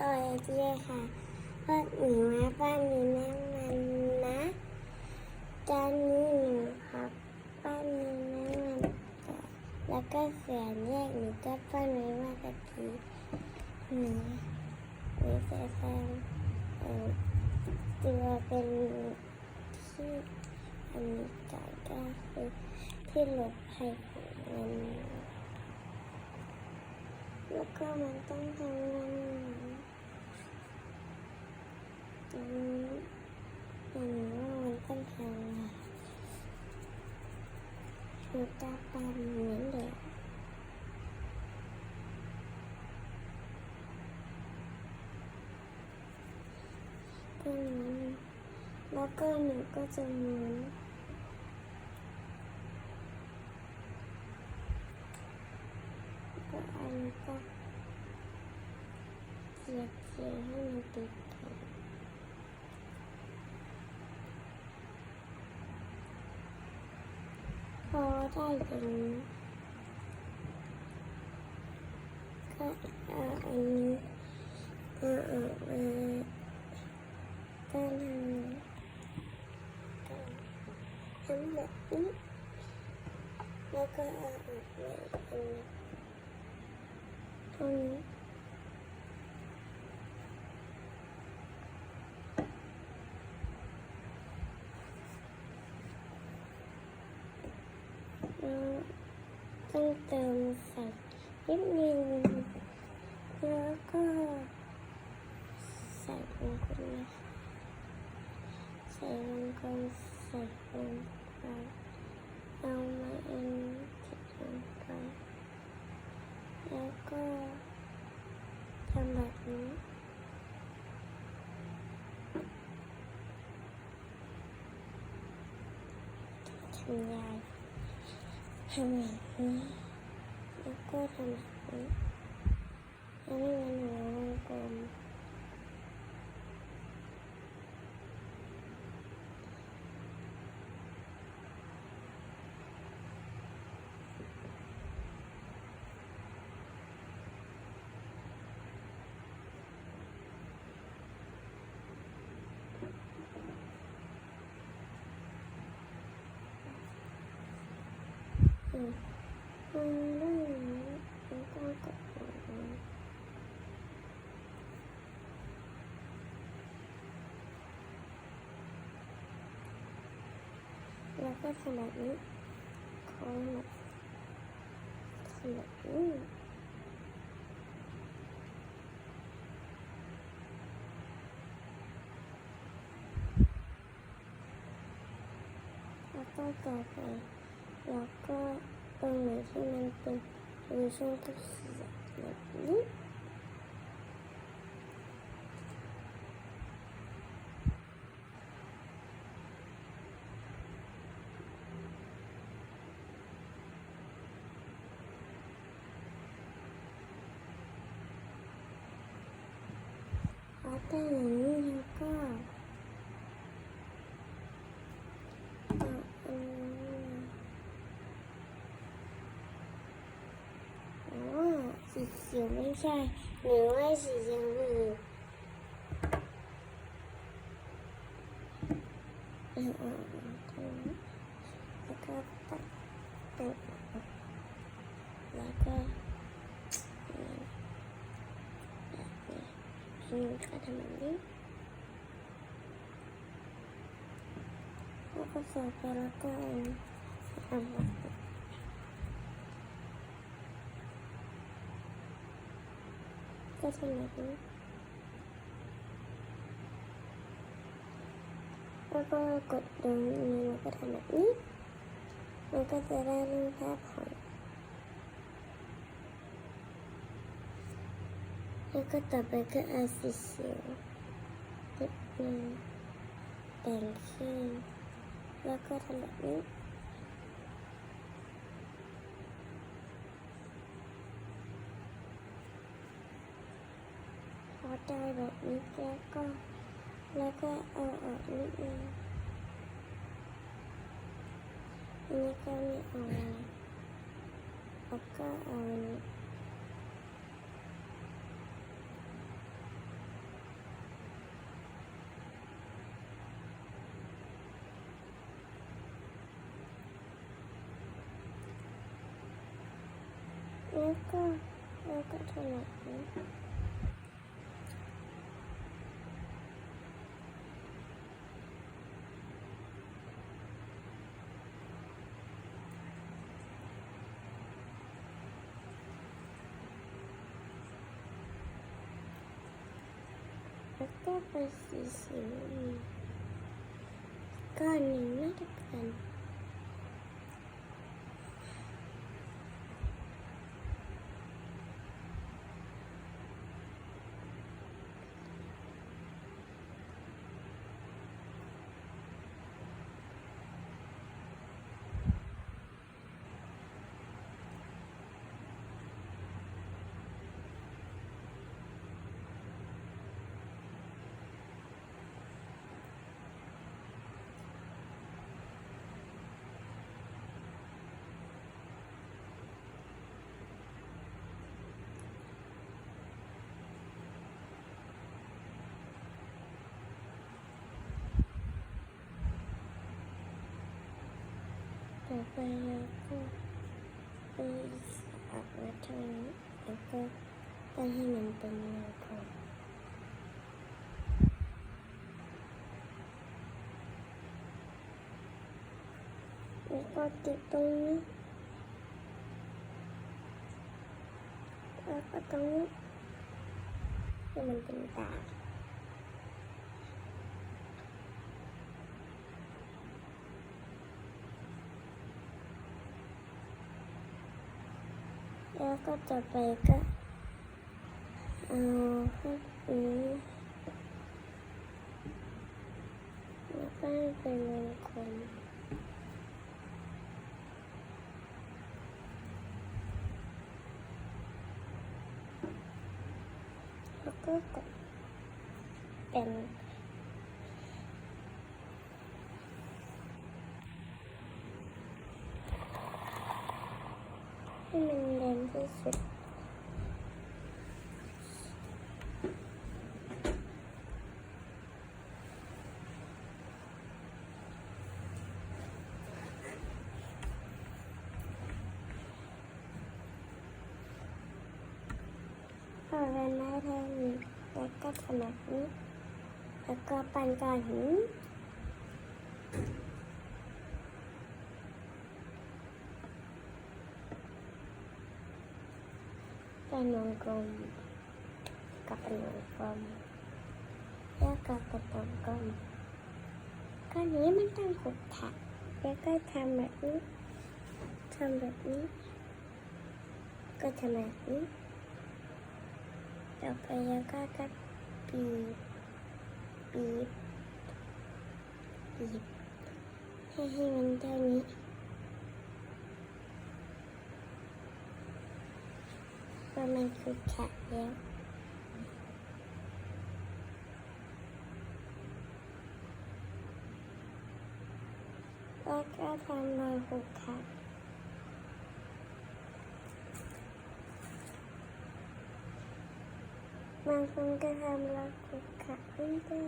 ต่อยเจียค่ะก็หนูมาบ้านนี้นั่งมันนะจานนี้หนูครับบ้านนี้นั่งมันก่อแล้วก็เสียงแยกหนูก็ปั้นไว้ว่ากะทิหนูหนูจะทำเอ่อตัวเป็นที่อันนี้ก่อนก็คือที่หลบภัยของมันแล้วก็มันต้องทำงาน อืมอืมว่ามันต้องทำงานหนูจะปั่นเหมือ นเดิมก็หมุนแล้วก็หนูก็จะหมุนก็อันนี้ก็เจียบเจียให้มันติดกัน้องเอาอันนี้เอาออกมเติมใส่นิดนึงแล้วก็ใส่ลงไปนใส่ลงไปใส่ลงไปเอามาเอ็นติดลงไปแล้วก็ทำแบบนี้ทำยาย ทำแบบนี้แล้วก็ แบบนี้แล้วนี่มันมันต้องกดแล้วก็ทำแบนี้โค้งแบบทำแบบนี้แล้วก็ต่อไป แล้วก็ตรงไหนที่มันเป็นรูช่องก็เขียนแบบนี้พอได้อย่างนี้แล้วก็เอาอันนี้มา อ๋อ สีเขียวไม่ใช่หรือว่าสีชมพูเอาออกมาตรงนี้แล้วก็ตัดตัดออกแล้วก็แบบนี้อันนี้ก็ทำแบบนี้แล้วก็ใส่ไปแล้วก็อันนี้ทำแบบนี้ ก็ทำแบบนี้แล้วก็กดตรงนี้แล้วก็ทำแบบนี้ มันก็จะได้รูปภาพของแล้วก็ต่อไปก็เอาสีเขียวนิดนึงแต่งขึ้นแล้วก็ทำแบบนี้ ở đi cha con là cha ở ở đi ini ออกนิดนึ อไม่เอาแล้วก็เอาอันนี้แล้วก็แล้วก็ทำแล้วก็ไปสีสีก้อนหนึ่งไม่ได้กันต่อไปเราก็ไปอัดไว้งนี้แล้วก็ตั้งให้มันเป็นแนวโค้งแล้วก็ติดตรงนี้แล้วก็ตรงนี้ให้มันเป็นตา ก็ต่อไปก็เอาพวกนี้แล้วก็เป็นวงกลมแล้วก็กดเป็นให้มัน เด่นที่สุดพอเราได้เท่านี้แล้วก็ทำแบบนี้แล้วก็ปั้นก้อนหิน เป็นวงกลมกับเป็นวงกลมแล้วก็เป็นวงกลมก้อนนี้มันต้องขุดถักแล้วก็ทำแบบนี้ทำแบบนี้ ก็ทำแบบนี้ต่อไปแล้วก็ก็บีบบีบบีบให้ให้มันเท่านี้เพราะ มันคือแข็งแล้วแล้วก็ทำรอยหุกขาดบางคนก็ทำรอยหุกขาดไม่ได้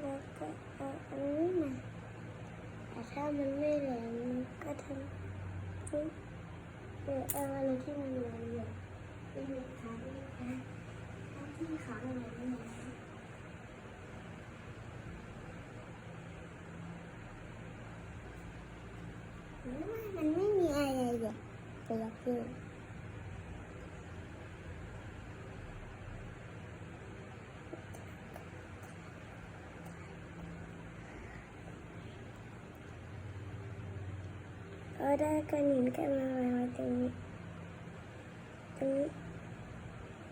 แล้วก็เอาอันนี้มา แต่ถ้ามันไม่แหลมมันก็ทำนี่หรือเออะไรที่มันแหลมอยู่ที่มีขาด้วยนะที่ขาแหลมไม่แหลมมันไม่มีอะไรเลย่างไปยักที่เอาได้ก้อนหินก็มาวางไว้ตรงนี้ตรงนี้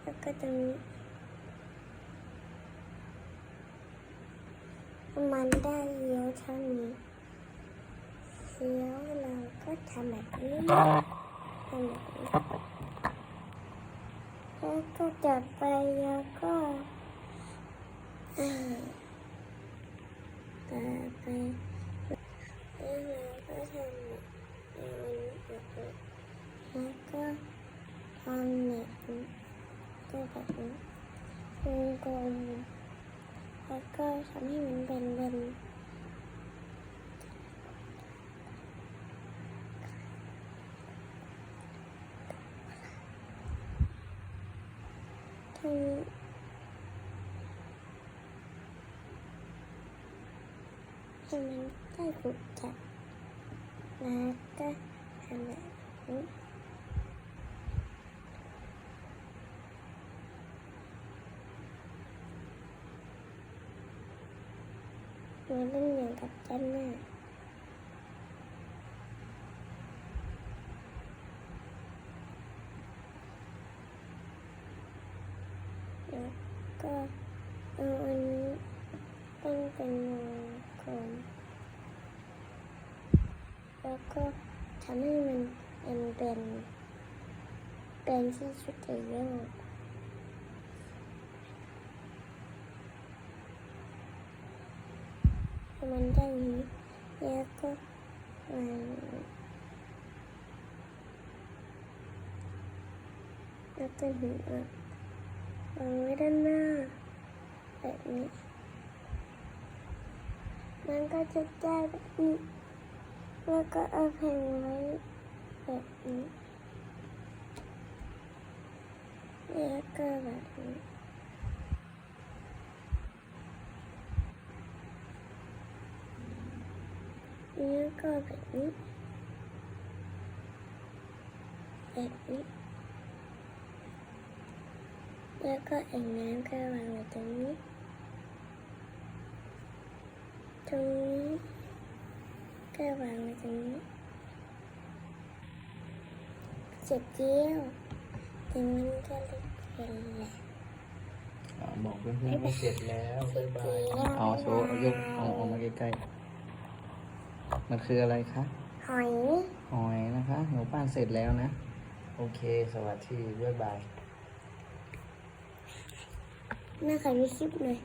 แล้วก็ตรงนี้มันได้เยอะเท่านี้แล้วเราก็ทำแบบนี้ทำแบบนี้แล้วก็จับไปแล้วก็อ่าต่อไป พื่ความเหน็ดก็แบบวงกลมแล้วก็ทำให้มันเป็นเป็นทุกให้มันได้กรุบจับแล้วก็ทำแบบนี้ มันเล่นอย่างกับเจ้าน้าแล้วก็เอาอันนี้ตั้งเป็นวงกลมแล้วก็ทำให้มันเป็นเป็นเป็นที่ชุดจะโยกให้ มันได้นี้แล้วก็มันแล้วก็หัววางไว้ด้านหน้าแบบนี้ มันก็จะได้แบบนี้แล้วก็เอาแผ่นไว้แบบนี้แล้วก็แบบนี้ แล้วก็แบบนี้แบบนี้แล้วก็แอ่งน้ำก็วางไว้ตรงนี้ ตรงนี้ก็วางไว้ตรงนี้ เสร็จแล้วตรงนี้ก็เล็กเป็นแหละอ่าบอกเพื่อนๆว่าเสร็จแล้วบ๊ายบายเสร็จแล้วเอาโชว์เอายกเอาเออกมาใกล้ๆ มันคืออะไรคะ หอย หอยนะคะหนูปั้นเสร็จแล้วนะ โอเค สวัสดีบ๊ายบายแม่ขอดูคลิปหน่อย